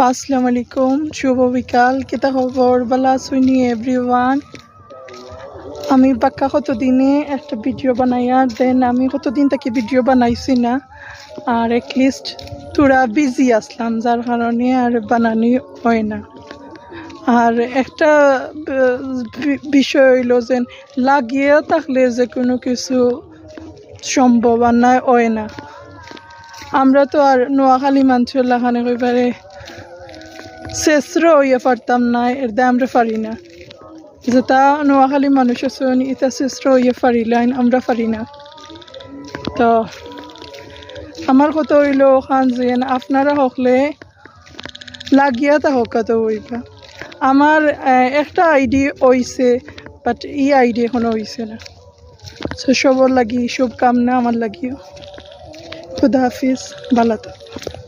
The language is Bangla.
আসসালামু আলাইকুম, শুভ বিকাল। কেতা খবর? বালা শুনি এভরিওয়ান আমি বাক্কা কতদিনে একটা ভিডিও বানাইয়া দেন আমি কতদিন থেকে ভিডিও বানাইছি না, আর লিস্ট তোরা বিজি আসলাম, যার কারণে আর বানানি হয় না। আর একটা বিষয় হইল যে, লাগিয়ে থাকলে যে কোনো কিছু সম্ভব না হয় না। আমরা তো আর নোয়াখালী মানুষের লাখানে কইবারে শেষর হইয়া পারতাম না এর আমরা পারি না যেটা নোয়াখালী মানুষ আছে এটা শেষর হইয়া পারিলাইন আমরা পারি না তো আমার কথা হইল খান যে আপনারা হকলে লাগিয়া থাকক তো হইবা আমার একটা আইডি হইছে বাট ই আইডি এখনও হইছে না তো সবর লাগি শুভকামনা আমার লাগিও খুদা হাফিজ ভালো থাকো